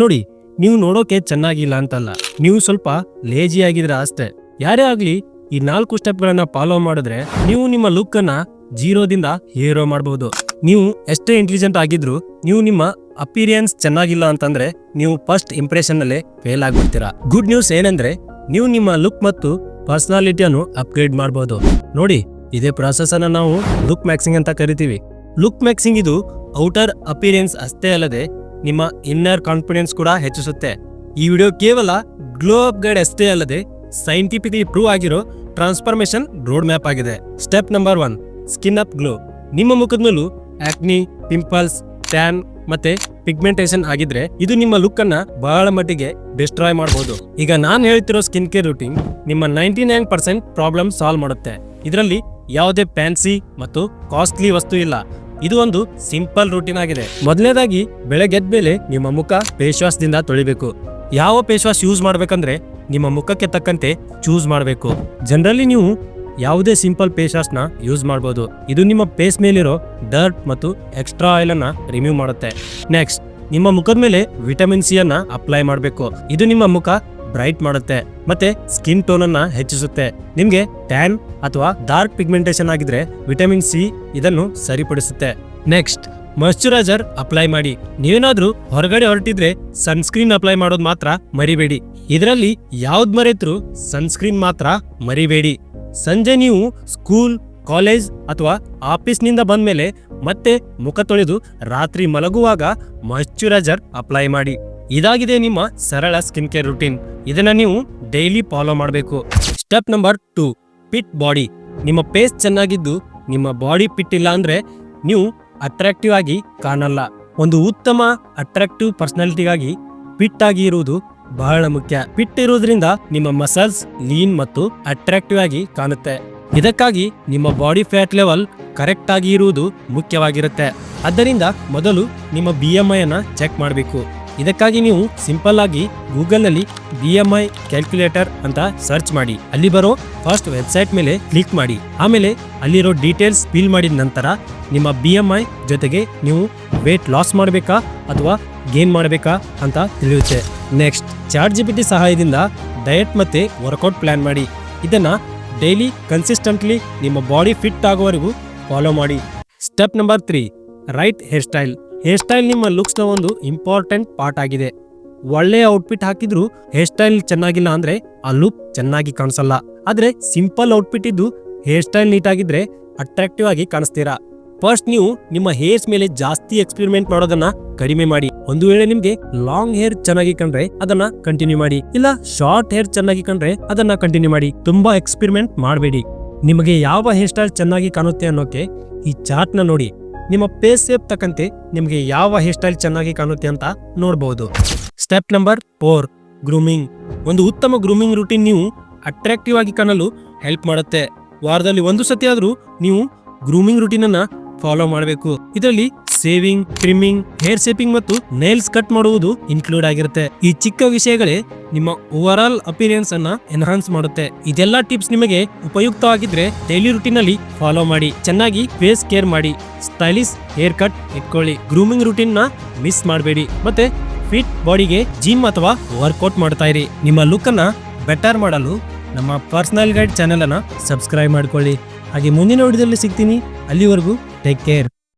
ನೋಡಿ, ನೀವು ನೋಡೋಕೆ ಚೆನ್ನಾಗಿಲ್ಲ ಅಂತಲ್ಲ. ನೀವು ಸ್ವಲ್ಪ ಲೇಜಿ ಆಗಿದ್ರೆ ಅಷ್ಟೇ. ಯಾರೇ ಆಗ್ಲಿ, ಈ ನಾಲ್ಕು ಸ್ಟೆಪ್ಗಳನ್ನ ಫಾಲೋ ಮಾಡಿದ್ರೆ ನೀವು ನಿಮ್ಮ ಲುಕ್ ಅನ್ನ ಜೀರೋದಿಂದ ಹೀರೋ ಮಾಡಬಹುದು ನೀವು ಎಷ್ಟೇ ಇಂಟೆಲಿಜೆಂಟ್ ಆಗಿದ್ರು ನೀವು ನಿಮ್ಮ ಅಪಿರಿಯನ್ಸ್ ಚೆನ್ನಾಗಿಲ್ಲ ಅಂತಂದ್ರೆ ನೀವು ಫಸ್ಟ್ ಇಂಪ್ರೆಷನ್ ನಲ್ಲೇ ಫೇಲ್ ಆಗ್ಬಿಡ್ತೀರಾ. ಗುಡ್ ನ್ಯೂಸ್ ಏನಂದ್ರೆ, ನೀವು ನಿಮ್ಮ ಲುಕ್ ಮತ್ತು ಪರ್ಸನಾಲಿಟಿಯನ್ನು ಅಪ್ಗ್ರೇಡ್ ಮಾಡಬಹುದು ನೋಡಿ, ಇದೇ ಪ್ರಾಸೆಸ್ ಅನ್ನ ನಾವು ಲುಕ್ ಮ್ಯಾಕ್ಸಿಂಗ್ ಅಂತ ಕರಿತೀವಿ. ಲುಕ್ ಮ್ಯಾಕ್ಸಿಂಗ್ ಇದು ಔಟರ್ ಅಪಿರಿಯನ್ಸ್ ಅಷ್ಟೇ ಅಲ್ಲದೆ ನಿಮ್ಮ ಇನ್ನರ್ ಕಾನ್ಫಿಡೆನ್ಸ್ ಕೂಡ ಹೆಚ್ಚಿಸುತ್ತೆ. ಈ ವಿಡಿಯೋ ಕೇವಲ ಗ್ಲೋ ಅಪ್ ಗೈಡ್ ಅಷ್ಟೇ ಅಲ್ಲದೆ ಸೈಂಟಿಫಿಕಲಿ ಪ್ರೂವ್ ಆಗಿರೋ ಟ್ರಾನ್ಸ್ಫಾರ್ಮೇಶನ್ ರೋಡ್ ಮ್ಯಾಪ್ ಆಗಿದೆ. Step number one skin up glow ನಿಮ್ಮ ಮುಖದ ಮೇಲೂ ಆಕ್ನಿ ಪಿಂಪಲ್ಸ್ ಟ್ಯಾನ್ ಮತ್ತೆ ಪಿಗ್ಮೆಂಟೇಷನ್ ಆಗಿದ್ರೆ ಇದು ನಿಮ್ಮ ಲುಕ್ ಅನ್ನ ಬಹಳ ಮಟ್ಟಿಗೆ ಡಿಸ್ಟ್ರಾಯ್ ಮಾಡಬಹುದು ಈಗ ನಾನು ಹೇಳ್ತಿರೋ ಸ್ಕಿನ್ ಕೇರ್ ರೂಟೀನ್ ನಿಮ್ಮ ninety nine percent problem solve ಮಾಡುತ್ತೆ. ಇದರಲ್ಲಿ ಯಾವುದೇ ಫ್ಯಾನ್ಸಿ ಮತ್ತು ಕಾಸ್ಟ್ಲಿ ವಸ್ತು ಇಲ್ಲ. ಇದು ಒಂದು ಸಿಂಪಲ್ ರೂಟೀನ್ ಆಗಿದೆ. ಮೊದಲನೇದಾಗಿ ಬೆಳಗ್ಗೆ ಮೇಲೆ ನಿಮ್ಮ ಮುಖ ಫೇಸ್ ವಾಶ್ ತೊಳಿಬೇಕು. ಯಾವ ಫೇಸ್ ಯೂಸ್ ಮಾಡ್ಬೇಕಂದ್ರೆ ನಿಮ್ಮ ಮುಖಕ್ಕೆ ತಕ್ಕಂತೆ ಚೂಸ್ ಮಾಡಬೇಕು. ಜನರಲಿ ನೀವು ಯಾವುದೇ ಸಿಂಪಲ್ ಫೇಸ್ನ ಯೂಸ್ ಮಾಡಬಹುದು ಇದು ನಿಮ್ಮ ಫೇಸ್ ಮೇಲಿರೋ ಡರ್ಟ್ ಮತ್ತು ಎಕ್ಸ್ಟ್ರಾ ಆಯಿಲ್ ಅನ್ನ ರಿಮೂವ್ ಮಾಡುತ್ತೆ. ನೆಕ್ಸ್ಟ್ ನಿಮ್ಮ ಮುಖದ ಮೇಲೆ ವಿಟಮಿನ್ ಸಿ ಅನ್ನ ಅಪ್ಲೈ ಮಾಡಬೇಕು. ಇದು ನಿಮ್ಮ ಮುಖ ಬ್ರೈಟ್ ಮಾಡುತ್ತೆ. ಮತ್ತೆ ಸ್ಕಿನ್ ಟೋನ್ ಅನ್ನ ಹೆಚ್ಚಿಸುತ್ತೆ. ನಿಮ್ಗೆ ಟ್ಯಾನ್ ಅಥವಾ ಡಾರ್ಕ್ ಪಿಗ್ಮೆಂಟೇಷನ್ ಆಗಿದ್ರೆ ವಿಟಮಿನ್ ಸಿ ಇದನ್ನು ಸರಿಪಡಿಸುತ್ತೆ. ನೆಕ್ಸ್ಟ್ ಮಾಯಶ್ಚರೈಸರ್ ಅಪ್ಲೈ ಮಾಡಿ. ನೀವೇನಾದ್ರೂ ಹೊರಗಡೆ ಹೊರಟಿದ್ರೆ ಸನ್ಸ್ಕ್ರೀನ್ ಅಪ್ಲೈ ಮಾಡೋದು ಮಾತ್ರ ಮರಿಬೇಡಿ. ಇದರಲ್ಲಿ ಯಾವ್ದು ಮರೆತ್ರು ಸನ್ಸ್ಕ್ರೀನ್ ಮಾತ್ರ ಮರಿಬೇಡಿ. ಸಂಜೆ ನೀವು ಸ್ಕೂಲ್, ಕಾಲೇಜ್ ಅಥವಾ ಆಫೀಸ್ನಿಂದ ಬಂದ್ಮೇಲೆ ಮತ್ತೆ ಮುಖ ತೊಳೆದು ರಾತ್ರಿ ಮಲಗುವಾಗ ಮಾಯಶ್ಚರೈಸರ್ ಅಪ್ಲೈ ಮಾಡಿ. ಇದಾಗಿದೆ ನಿಮ್ಮ ಸರಳ ಸ್ಕಿನ್ ಕೇರ್ ರುಟೀನ್ ಇದನ್ನ ನೀವು ಡೈಲಿ ಫಾಲೋ ಮಾಡಬೇಕು. Step number two fit body ನಿಮ್ಮ ಪೇಸ್ ಚೆನ್ನಾಗಿದ್ದು ನಿಮ್ಮ ಬಾಡಿ ಪಿಟ್ ಇಲ್ಲ ಅಂದ್ರೆ ನೀವು ಅಟ್ರಾಕ್ಟಿವ್ ಆಗಿ ಕಾಣಲ್ಲ. ಒಂದು ಉತ್ತಮ ಅಟ್ರಾಕ್ಟಿವ್ ಪರ್ಸನಾಲಿಟಿಗಾಗಿ ಫಿಟ್ ಆಗಿ ಇರುವುದು ಬಹಳ ಮುಖ್ಯ. ಫಿಟ್ ಇರೋದ್ರಿಂದ ನಿಮ್ಮ ಮಸಲ್ಸ್ ಲೀನ್ ಮತ್ತು ಅಟ್ರಾಕ್ಟಿವ್ ಆಗಿ ಕಾಣುತ್ತೆ. ಇದಕ್ಕಾಗಿ ನಿಮ್ಮ ಬಾಡಿ ಫ್ಯಾಟ್ ಲೆವೆಲ್ ಕರೆಕ್ಟ್ ಆಗಿ ಇರುವುದು ಮುಖ್ಯವಾಗಿರುತ್ತೆ. ಆದ್ದರಿಂದ ಮೊದಲು ನಿಮ್ಮ ಬಿ ಎಂ ಐ ಅನ್ನ ಚೆಕ್ ಮಾಡಬೇಕು. ಇದಕ್ಕಾಗಿ ನೀವು ಸಿಂಪಲ್ ಆಗಿ ಗೂಗಲ್ನಲ್ಲಿ ಬಿ ಎಂ ಐ ಕ್ಯಾಲ್ಕುಲೇಟರ್ ಅಂತ ಸರ್ಚ್ ಮಾಡಿ. ಅಲ್ಲಿ ಬರೋ ಫಸ್ಟ್ ವೆಬ್ಸೈಟ್ ಮೇಲೆ ಕ್ಲಿಕ್ ಮಾಡಿ. ಆಮೇಲೆ ಅಲ್ಲಿರೋ ಡೀಟೇಲ್ಸ್ ಫಿಲ್ ಮಾಡಿದ ನಂತರ ನಿಮ್ಮ ಬಿ ಎಂ ಐ ಜೊತೆಗೆ ನೀವು ವೇಟ್ ಲಾಸ್ ಮಾಡಬೇಕಾ ಅಥವಾ ಗೇನ್ ಮಾಡಬೇಕಾ ಅಂತ ತಿಳಿಯುತ್ತೆ. Next chart G P T ಸಹಾಯದಿಂದ ಡಯಟ್ ಮತ್ತೆ ವರ್ಕೌಟ್ ಪ್ಲಾನ್ ಮಾಡಿ. ಇದನ್ನ ಡೈಲಿ ಕನ್ಸಿಸ್ಟೆಂಟ್ಲಿ ನಿಮ್ಮ ಬಾಡಿ ಫಿಟ್ ಆಗುವವರೆಗೂ ಫಾಲೋ ಮಾಡಿ. Step number three, right hair style. Hair style ನಿಮ್ಮ ಲುಕ್ಸ್ನ ಒಂದು ಇಂಪಾರ್ಟೆಂಟ್ ಪಾರ್ಟ್ ಆಗಿದೆ. ಒಳ್ಳೆಯ ಔಟ್ಫಿಟ್ ಹಾಕಿದ್ರು ಹೇರ್ ಸ್ಟೈಲ್ ಚೆನ್ನಾಗಿಲ್ಲ ಅಂದ್ರೆ ಆ ಲುಕ್ ಚೆನ್ನಾಗಿ ಕಾಣಿಸಲ್ಲ. ಆದ್ರೆ ಸಿಂಪಲ್ ಔಟ್ಫಿಟ್ ಇದ್ದು ಹೇರ್ ಸ್ಟೈಲ್ ನೀಟ್ ಆಗಿದ್ರೆ ಅಟ್ರಾಕ್ಟಿವ್ ಆಗಿ ಕಾಣಿಸ್ತೀರಾ? ಫಸ್ಟ್ ನೀವು ನಿಮ್ಮ ಹೇರ್ಸ್ ಮೇಲೆ ಜಾಸ್ತಿ ಎಕ್ಸ್ಪೆರಿಮೆಂಟ್ ಮಾಡೋದನ್ನ ಕಡಿಮೆ ಮಾಡಿ. ಒಂದು ವೇಳೆ ನಿಮ್ಗೆ ಲಾಂಗ್ ಹೇರ್ ಚೆನ್ನಾಗಿ ಕಂಡ್ರೆ ಅದನ್ನ ಕಂಟಿನ್ಯೂ ಮಾಡಿ. ಇಲ್ಲ ಶಾರ್ಟ್ ಹೇರ್ ಚೆನ್ನಾಗಿ ಕಂಡ್ರೆ ಅದನ್ನ ಕಂಟಿನ್ಯೂ ಮಾಡಿ. ತುಂಬಾ ಎಕ್ಸ್ಪೆರಿಮೆಂಟ್ ಮಾಡಬೇಡಿ. ನಿಮಗೆ ಯಾವ ಹೇರ್ ಸ್ಟೈಲ್ ಚೆನ್ನಾಗಿ ಕಾಣುತ್ತೆ ಅನ್ನೋಕೆ ಈ ಚಾರ್ಟ್ನ ನೋಡಿ. ನಿಮ್ಮ ಪೇಸ್ ಸೇಪ್ ತಕ್ಕಂತೆ ನಿಮಗೆ ಯಾವ ಹೇರ್ ಸ್ಟೈಲ್ ಚೆನ್ನಾಗಿ ಕಾಣುತ್ತೆ ಅಂತ ನೋಡಬಹುದು ಸ್ಟೆಪ್ ನಂಬರ್ ಫೋರ್ ಗ್ರೂಮಿಂಗ್ ಒಂದು ಉತ್ತಮ ಗ್ರೂಮಿಂಗ್ ರೂಟೀನ್ ನೀವು ಅಟ್ರಾಕ್ಟಿವ್ ಆಗಿ ಕಾಣಲು ಹೆಲ್ಪ್ ಮಾಡುತ್ತೆ. ವಾರದಲ್ಲಿ ಒಂದು ಸತಿ ಆದರೂ ನೀವು ಗ್ರೂಮಿಂಗ್ ರೂಟೀನ್ ಅನ್ನ ಫಾಲೋ ಮಾಡಬೇಕು. ಇದರಲ್ಲಿ ಸೇವಿಂಗ್ ಟ್ರಿಮ್ಮಿಂಗ್ ಹೇರ್ ಶೇಪಿಂಗ್ ಮತ್ತು ನೇಲ್ಸ್ ಕಟ್ ಮಾಡುವುದು ಇನ್ಕ್ಲೂಡ್ ಆಗಿರುತ್ತೆ. ಈ ಚಿಕ್ಕ ವಿಷಯಗಳೇ ನಿಮ್ಮ ಓವರ್ ಆಲ್ ಅಪಿರಿಯನ್ಸ್ ಅನ್ನ ಎನ್ಹಾನ್ಸ್ ಮಾಡುತ್ತೆ. ಇದೆಲ್ಲ ಟಿಪ್ಸ್ ನಿಮಗೆ ಉಪಯುಕ್ತವಾಗಿದ್ರೆ ಡೈಲಿ ರೂಟೀನ್ ಅಲ್ಲಿ ಫಾಲೋ ಮಾಡಿ. ಚೆನ್ನಾಗಿ ಫೇಸ್ ಕೇರ್ ಮಾಡಿ. ಸ್ಟೈಲಿಶ್ ಹೇರ್ ಕಟ್ ಇಟ್ಕೊಳ್ಳಿ ಗ್ರೂಮಿಂಗ್ ರೂಟೀನ್ನ ಮಿಸ್ ಮಾಡಬೇಡಿ. ಮತ್ತೆ ಫಿಟ್ ಬಾಡಿಗೆ ಜಿಮ್ ಅಥವಾ ವರ್ಕೌಟ್ ಮಾಡ್ತಾ ಇರಿ. ನಿಮ್ಮ ಲುಕ್ ಅನ್ನ ಬೆಟರ್ ಮಾಡಲು ನಮ್ಮ ಪರ್ಸನಲ್ ಗೈಡ್ ಚಾನೆಲ್ ಅನ್ನ ಸಬ್ಸ್ಕ್ರೈಬ್ ಮಾಡ್ಕೊಳ್ಳಿ. ಹಾಗೆ ಮುಂದಿನ ವಿಡಿಯೋದಲ್ಲಿ ಸಿಗ್ತೀನಿ. ಅಲ್ಲಿವರೆಗೂ ಟೇಕ್ ಕೇರ್